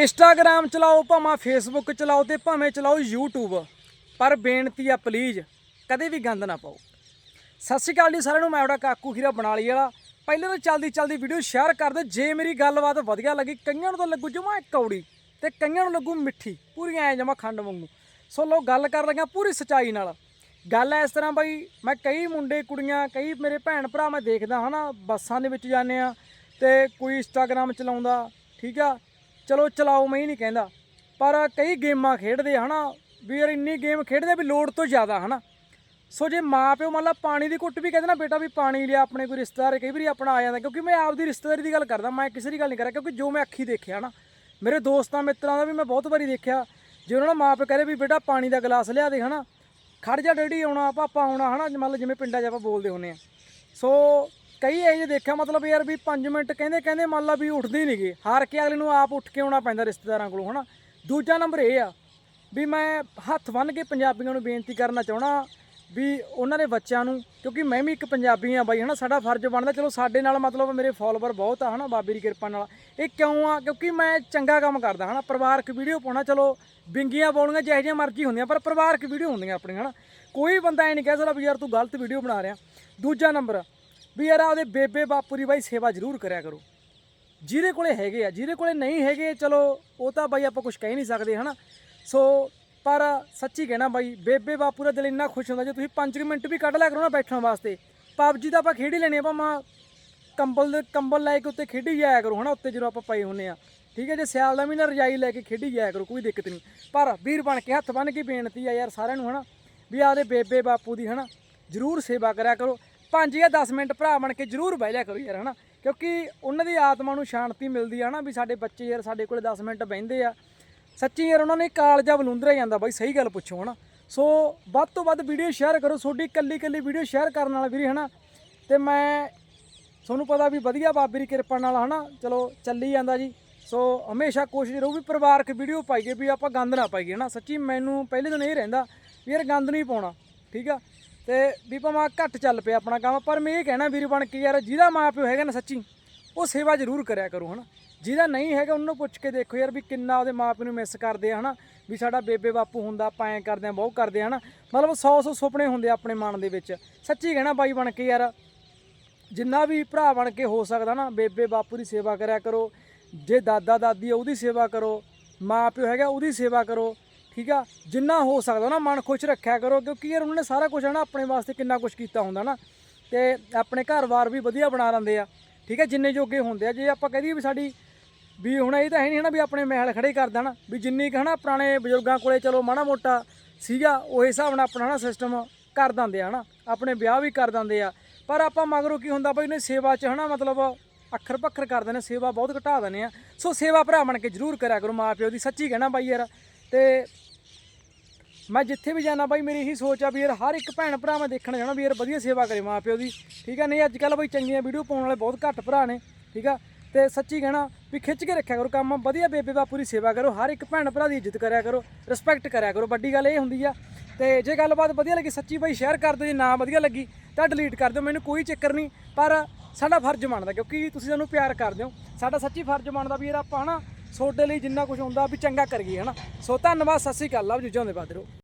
Instagram ਚਲਾਓ, ਭਾਵੇਂ Facebook ਚਲਾਓ ਤੇ ਭਾਵੇਂ ਚਲਾਓ YouTube ਪਰ ਬੇਨਤੀ ਆ ਪਲੀਜ਼ ਕਦੇ ਵੀ ਗੰਦ ਨਾ ਪਾਓ। ਸਤਿ ਸ਼੍ਰੀ ਅਕਾਲ ਜੀ ਸਾਰਿਆਂ ਨੂੰ, ਮੈਂ ਤੁਹਾਡਾ ਕਾਕੂ ਖੀਰਾ ਬਣਾਲੀ ਵਾਲਾ। ਪਹਿਲਾਂ ਤਾਂ ਚਲਦੀ ਚਲਦੀ ਵੀਡੀਓ ਸ਼ੇਅਰ ਕਰ ਦਿਓ। ਜੇ ਮੇਰੀ ਗੱਲਬਾਤ ਵਧੀਆ ਲੱਗੀ, ਕਈਆਂ ਨੂੰ ਤਾਂ ਲੱਗੂ ਜਮਾ ਕੌੜੀ ਤੇ ਕਈਆਂ ਨੂੰ ਲੱਗੂ ਮਿੱਠੀ। ਪੂਰੀ ਐ ਜਮਾ ਖੰਡ ਵਾਂਗੂ। ਸੋ ਲੋ ਗੱਲ ਕਰ ਲਈਆਂ ਪੂਰੀ ਸਚਾਈ ਨਾਲ। ਗੱਲ ਐ ਇਸ ਤਰ੍ਹਾਂ ਬਾਈ, ਮੈਂ ਕਈ ਮੁੰਡੇ, ਕੁੜੀਆਂ, ਕਈ ਮੇਰੇ ਭੈਣ ਭਰਾ ਮੈਂ ਦੇਖਦਾ ਹਨਾ, ਬੱਸਾਂ ਦੇ ਵਿੱਚ ਜਾਂਦੇ ਆ ਤੇ ਕੋਈ ਇੰਸਟਾਗ੍ਰam ਚਲਾਉਂਦਾ, ਠੀਕ ਆ? ਚਲੋ ਚਲਾਓ, ਮੈਂ ਹੀ ਨਹੀਂ ਕਹਿੰਦਾ। ਪਰ ਕਈ ਗੇਮਾਂ ਖੇਡਦੇ ਆ, ਹਨਾ? ਵੀ ਯਾਰ ਇੰਨੀ ਗੇਮ ਖੇਡਦੇ ਵੀ ਲੋੜ ਤੋਂ ਜ਼ਿਆਦਾ, ਹਨਾ? ਸੋ ਜੇ ਮਾਂ ਪਿਓ ਮੰਨ ਲਾ ਪਾਣੀ ਦੀ ਘੁੱਟ ਵੀ ਕਹਿੰਦੇ ਨਾ, ਬੇਟਾ ਵੀ ਪਾਣੀ ਲਿਆ, ਆਪਣੇ ਕੋਈ ਰਿਸ਼ਤੇਦਾਰ, ਕਈ ਵਾਰੀ ਆਪਣਾ ਆ ਜਾਂਦਾ। ਕਿਉਂਕਿ ਮੈਂ ਆਪਦੀ ਰਿਸ਼ਤੇਦਾਰੀ ਦੀ ਗੱਲ ਕਰਦਾ, ਮੈਂ ਕਿਸੇ ਦੀ ਗੱਲ ਨਹੀਂ ਕਰ ਰਿਹਾ, ਕਿਉਂਕਿ ਜੋ ਮੈਂ ਅੱਖੀ ਦੇਖਿਆ ਨਾ ਮੇਰੇ ਦੋਸਤਾਂ, ਮਿੱਤਰਾਂ ਦਾ ਵੀ ਮੈਂ ਬਹੁਤ ਵਾਰੀ ਦੇਖਿਆ। ਜੇ ਉਹਨਾਂ ਦਾ ਮਾਂ ਪਿਓ ਕਹਿੰਦੇ ਵੀ ਬੇਟਾ ਪਾਣੀ ਦਾ ਗਲਾਸ ਲਿਆ ਦੇ, ਹਨਾ? ਖੜ ਜਾ ਡੈਡੀ, ਆਉਣਾ, ਪਾਪਾ ਆਉਣਾ, ਹਨਾ? ਮੰਨ ਲਓ ਜਿਵੇਂ ਪਿੰਡਾਂ 'ਚ ਆਪਾਂ ਬੋਲਦੇ ਹੁੰਨੇ ਆ। ਸੋ ਕਈ ਇਹ ਜਿਹੇ ਦੇਖਿਆ ਮਤਲਬ ਯਾਰ ਵੀ 5 ਮਿੰਟ ਕਹਿੰਦੇ ਕਹਿੰਦੇ ਮੰਨ ਲਾ ਵੀ ਉੱਠਦੇ ਹੀ ਨਹੀਂਗੇ ਹਾਰ ਕੇ ਅਗਲੇ ਨੂੰ ਆਪ ਉੱਠ ਕੇ ਆਉਣਾ ਪੈਂਦਾ ਰਿਸ਼ਤੇਦਾਰਾਂ ਕੋਲੋਂ, ਹਨਾ? ਦੂਜਾ ਨੰਬਰ ਇਹ ਆ ਵੀ ਮੈਂ ਹੱਥ ਬੰਨ੍ਹ ਕੇ ਪੰਜਾਬੀਆਂ ਨੂੰ ਬੇਨਤੀ ਕਰਨਾ ਚਾਹਣਾ ਵੀ ਉਹਨਾਂ ਦੇ ਬੱਚਿਆਂ ਨੂੰ, ਕਿਉਂਕਿ ਮੈਂ ਵੀ ਇੱਕ ਪੰਜਾਬੀ ਆ ਬਾਈ, ਹਨਾ? ਸਾਡਾ ਫਰਜ਼ ਬਣਦਾ, ਚਲੋ ਸਾਡੇ ਨਾਲ ਮਤਲਬ ਮੇਰੇ ਫਾਲੋਅਰ ਬਹੁਤ ਆ, ਹਨਾ? ਬਾਬੇ ਦੀ ਕਿਰਪਾ ਨਾਲ। ਇਹ ਕਿਉਂ ਆ? ਕਿਉਂਕਿ ਮੈਂ ਚੰਗਾ ਕੰਮ ਕਰਦਾ, ਹਨਾ? ਪਰਿਵਾਰਕ ਵੀਡੀਓ ਪਾਉਣਾ, ਚਲੋ, ਬਿੰਗੀਆਂ ਬੋਲੀਆਂ ਜਿਹੋ ਜਿਹੀਆਂ ਮਰਜ਼ੀ ਹੁੰਦੀਆਂ, ਪਰ ਪਰਿਵਾਰਕ ਵੀਡੀਓ ਹੁੰਦੀਆਂ ਆਪਣੀਆਂ, ਹਨਾ? ਕੋਈ ਬੰਦਾ ਇਹ ਨਹੀਂ ਕਹਿ ਸਕਦਾ ਵੀ ਯਾਰ ਤੂੰ ਗਲਤ ਵੀਡੀਓ ਬਣਾ ਰਿਹਾ। ਦੂਜਾ ਨੰਬਰ ਵੀ ਯਾਰ ਆਪਦੇ ਬੇਬੇ ਬਾਪੂ ਦੀ ਬਾਈ ਸੇਵਾ ਜ਼ਰੂਰ ਕਰਿਆ ਕਰੋ। ਜਿਹਦੇ ਕੋਲੇ ਹੈਗੇ ਆ, ਜਿਹਦੇ ਕੋਲੇ ਨਹੀਂ ਹੈਗੇ, ਚਲੋ ਉਹ ਤਾਂ ਬਾਈ ਆਪਾਂ ਕੁਝ ਕਹਿ ਨਹੀਂ ਸਕਦੇ, ਹਨਾ? ਸੋ, ਪਰ ਸੱਚੀ ਕਹਿਣਾ ਬਾਈ, ਬੇਬੇ ਬਾਪੂ ਦਾ ਦਿਲ ਇੰਨਾ ਖੁਸ਼ ਹੁੰਦਾ, ਜੇ ਤੁਸੀਂ 5 ਮਿੰਟ ਵੀ ਕੱਢ ਲਿਆ ਕਰੋ ਨਾ ਬੈਠਣ ਵਾਸਤੇ ਪਬਜੀ ਤਾਂ ਆਪਾਂ ਖੇਡ ਹੀ ਲੈਣੀ ਆ ਭਾਵੇਂ ਕੰਬਲ ਦੇ ਕੰਬਲ ਲੈ ਕੇ ਉੱਤੇ ਖੇਡੀ ਜਾਇਆ ਕਰੋ, ਹਨਾ? ਉੱਤੇ ਜਦੋਂ ਆਪਾਂ ਪਏ ਹੁੰਨੇ ਆ। ਠੀਕ ਹੈ, ਜੇ ਸਿਆਲ ਦਾ ਮਹੀਨਾ ਰਜਾਈ ਲੈ ਕੇ ਖੇਡੀ ਜਾਇਆ ਕਰੋ, ਕੋਈ ਦਿੱਕਤ ਨਹੀਂ। ਪਰ ਵੀਰ ਬਣ ਕੇ ਹੱਥ ਬੰਨ ਕੇ ਬੇਨਤੀ ਆ ਯਾਰ ਸਾਰਿਆਂ ਨੂੰ, ਹਨਾ? ਵੀ ਆਪਦੇ ਬੇਬੇ ਬਾਪੂ ਦੀ, ਹਨਾ? ਜ਼ਰੂਰ ਸੇਵਾ ਕਰਿਆ ਕਰੋ। 5 ਜਾਂ 10 ਮਿੰਟ ਭਰਾ ਬਣ ਕੇ ਜ਼ਰੂਰ ਬਹਿ ਲਿਆ ਕਰੋ ਯਾਰ, ਹਨਾ? ਕਿਉਂਕਿ ਉਹਨਾਂ ਦੀ ਆਤਮਾ ਨੂੰ ਸ਼ਾਂਤੀ ਮਿਲਦੀ ਆ ਨਾ ਵੀ ਸਾਡੇ ਬੱਚੇ ਯਾਰ ਸਾਡੇ ਕੋਲੇ 10 ਮਿੰਟ ਬਹਿੰਦੇ ਆ। ਸੱਚੀ ਯਾਰ, ਉਹਨਾਂ ਨੇ ਕਾਲਜਾ ਬਲੁੰਦਰਿਆ ਜਾਂਦਾ ਬਾਈ, ਸਹੀ ਗੱਲ ਪੁੱਛੋ, ਹਨਾ? ਸੋ ਵੱਧ ਤੋਂ ਵੱਧ ਵੀਡੀਓ ਸ਼ੇਅਰ ਕਰੋ, ਤੁਹਾਡੀ ਕੱਲੀ ਕੱਲੀ ਵੀਡੀਓ ਸ਼ੇਅਰ ਕਰਨ ਨਾਲ ਵੀਰੇ ਹਨਾ? ਤੇ ਮੈਂ ਤੁਹਾਨੂੰ ਪਤਾ ਵੀ ਵਧੀਆ ਬਾਬੇ ਦੀ ਕਿਰਪਾ ਨਾਲ, ਹਨਾ? ਚਲੋ, ਚੱਲੀ ਜਾਂਦਾ ਜੀ। ਸੋ ਹਮੇਸ਼ਾ ਕੋਸ਼ਿਸ਼ ਰਹੂ ਵੀ ਪਰਿਵਾਰਕ ਵੀਡੀਓ ਪਾਈਏ, ਵੀ ਆਪਾਂ ਗੰਦ ਨਾ ਪਾਈਏ, ਹਨਾ? ਸੱਚੀ ਮੈਨੂੰ ਪਹਿਲੇ ਦਿਨ ਇਹ ਰਹਿੰਦਾ ਵੀ ਯਾਰ ਗੰਦ ਨਹੀਂ ਪਾਉਣਾ, ਠੀਕ ਆ? ਤੇ ਵੀ ਭਾਵੇਂ ਘੱਟ ਚੱਲ ਪਿਆ ਆਪਣਾ ਕੰਮ, ਪਰ ਮੈਂ ਇਹ ਕਹਿਣਾ ਵੀਰ ਬਣ ਕੇ ਯਾਰ ਜਿਹਦਾ ਮਾਂ ਪਿਓ ਹੈਗਾ ਨਾ ਸੱਚੀ, ਉਹ ਸੇਵਾ ਜ਼ਰੂਰ ਕਰਿਆ ਕਰੋ ਹਨਾ। ਜਿਹਦਾ ਨਹੀਂ ਹੈਗਾ ਉਹਨੂੰ ਪੁੱਛ ਕੇ ਦੇਖੋ ਯਾਰ ਵੀ ਕਿੰਨਾ ਉਹਦੇ ਮਾਂ ਪਿਓ ਨੂੰ ਮਿਸ ਕਰਦੇ ਆ ਹਨਾ, ਵੀ ਸਾਡਾ ਬੇਬੇ ਬਾਪੂ ਹੁੰਦਾ, ਆਪਾਂ ਐਂ ਕਰਦੇ ਆ, ਬਹੁਤ ਕਰਦੇ ਆ ਹਨਾ। ਮਤਲਬ 100 100 ਸੁਪਨੇ ਹੁੰਦੇ ਆ ਆਪਣੇ ਮਨ ਦੇ ਵਿੱਚ। ਸੱਚੀ ਕਹਿਣਾ ਬਾਈ ਬਣ ਕੇ ਯਾਰ, ਜਿੰਨਾ ਵੀ ਭਰਾ ਬਣ ਕੇ ਹੋ ਸਕਦਾ ਨਾ, ਬੇਬੇ ਬਾਪੂ ਦੀ ਸੇਵਾ ਕਰਿਆ ਕਰੋ, ਜੇ ਦਾਦਾ ਦਾਦੀ ਆ ਉਹਦੀ ਸੇਵਾ ਕਰੋ, ਮਾਂ ਪਿਓ ਹੈਗਾ ਉਹਦੀ ਸੇਵਾ ਕਰੋ ਠੀਕ ਆ? ਜਿੰਨਾ ਹੋ ਸਕਦਾ ਨਾ ਮਨ ਖੁਸ਼ ਰੱਖਿਆ ਕਰੋ, ਕਿਉਂਕਿ ਯਾਰ ਉਹਨਾਂ ਨੇ ਸਾਰਾ ਕੁਝ ਨਾ ਆਪਣੇ ਵਾਸਤੇ ਕਿੰਨਾ ਕੁਝ ਕੀਤਾ ਹੁੰਦਾ ਨਾ। ਤੇ ਆਪਣੇ ਘਰ-ਬਾਰ ਵੀ ਵਧੀਆ ਬਣਾ ਲੈਂਦੇ ਆ। ਠੀਕ ਹੈ ਜਿੰਨੇ ਜੋਗੇ ਹੁੰਦੇ ਆ। ਜੇ ਆਪਾਂ ਕਹਦੀਏ ਵੀ ਸਾਡੀ ਵੀ ਹੁਣ ਇਹ ਤਾਂ ਹੈ ਨਹੀਂ ਹਨਾ ਵੀ ਆਪਣੇ ਮਹਿਲ ਖੜੇ ਕਰ ਦੇਣਾ, ਵੀ ਜਿੰਨੀ ਕੁ ਹਨਾ ਪੁਰਾਣੇ ਬਜ਼ੁਰਗਾਂ ਕੋਲੇ ਚਲੋ ਮਾੜਾ ਮੋਟਾ ਸੀਗਾ, ਉਹ ਹਿਸਾਬ ਨਾਲ ਆਪਣਾ ਹਨਾ ਸਿਸਟਮ ਕਰ ਦਿੰਦੇ ਆ ਹਨਾ। ਆਪਣੇ ਵਿਆਹ ਵੀ ਕਰ ਦਿੰਦੇ ਆ। ਪਰ ਆਪਾਂ ਮਗਰੋਂ ਕੀ ਹੁੰਦਾ, ਬਈ ਉਹਨੇ ਸੇਵਾ 'ਚ ਹਨਾ ਮਤਲਬ ਅੱਖਰ ਪੱਖਰ ਕਰ ਦਿੰਦੇ ਸੇਵਾ ਬਹੁਤ ਘਟਾ ਦਿੰਦੇ ਆ। ਸੋ ਸੇਵਾ ਭਰਾ ਬਣ ਕੇ ਜ਼ਰੂਰ ਕਰਿਆ ਕਰੋ ਮਾਂ ਪਿਓ ਦੀ ਸੱਚੀ ਕਹਿਣਾ ਬਾਈ ਯਾਰ। ਤੇ ਮੈਂ ਜਿੱਥੇ ਵੀ ਜਾਣਾ ਬਾਈ, ਮੇਰੀ ਇਹੀ ਸੋਚ ਆ ਵੀ ਯਾਰ ਹਰ ਇੱਕ ਭੈਣ ਭਰਾ ਮੈਂ ਦੇਖਣ ਜਾਣਾ ਵੀ ਯਾਰ ਵਧੀਆ ਸੇਵਾ ਕਰੇ ਮਾਂ ਪਿਓ ਦੀ। ਠੀਕ ਆ? ਨਹੀਂ, ਅੱਜ ਕੱਲ ਬਾਈ ਚੰਗੀਆਂ ਵੀਡੀਓ ਪਾਉਣ ਵਾਲੇ ਬਹੁਤ ਘੱਟ ਭਰਾ ਨੇ। ਠੀਕ ਆ? ਤੇ ਸੱਚੀ ਕਹਿਣਾ ਵੀ ਖਿੱਚ ਕੇ ਰੱਖਿਆ ਕਰੋ ਕੰਮ। ਵਧੀਆ ਬੇਬੇ ਬਾਪੂ ਦੀ ਸੇਵਾ ਕਰੋ। ਹਰ ਇੱਕ ਭੈਣ ਭਰਾ ਦੀ ਇੱਜ਼ਤ ਕਰਿਆ ਕਰੋ। ਰਿਸਪੈਕਟ ਕਰਿਆ ਕਰੋ। ਵੱਡੀ ਗੱਲ ਇਹ ਹੁੰਦੀ ਆ। ਤੇ ਜੇ ਗੱਲਬਾਤ ਵਧੀਆ ਲੱਗੀ, ਸੱਚੀ ਬਾਈ ਸ਼ੇਅਰ ਕਰ ਦਿਓ। ਜੇ ਨਾ ਵਧੀਆ ਲੱਗੀ ਤਾਂ ਡਿਲੀਟ ਕਰ ਦਿਓ। ਮੈਨੂੰ ਕੋਈ ਚੱਕਰ ਨਹੀਂ। ਪਰ ਸਾਡਾ ਫਰਜ਼ ਬਣਦਾ ਕਿਉਂਕਿ ਤੁਸੀਂ ਸਾਨੂੰ ਪਿਆਰ ਕਰਦੇ ਹੋ। ਸਾਡਾ ਸੱਚੀ ਫਰਜ਼ ਬਣਦਾ ਵੀ ਯਾਰ ਆਪਾਂ ਹਨਾ ਤੁਹਾਡੇ ਲਈ ਜਿੰਨਾ ਕੁਝ ਹੁੰਦਾ ਵੀ ਚੰਗਾ ਕਰੀਏ, ਹਨਾ? ਸੋ ਧੰਨਵਾਦ। ਸਤਿ ਸ੍ਰੀ ਅਕਾਲ। ਲਵ ਜੁਜਾਉਂਦੇ ਬਾਦਰੋ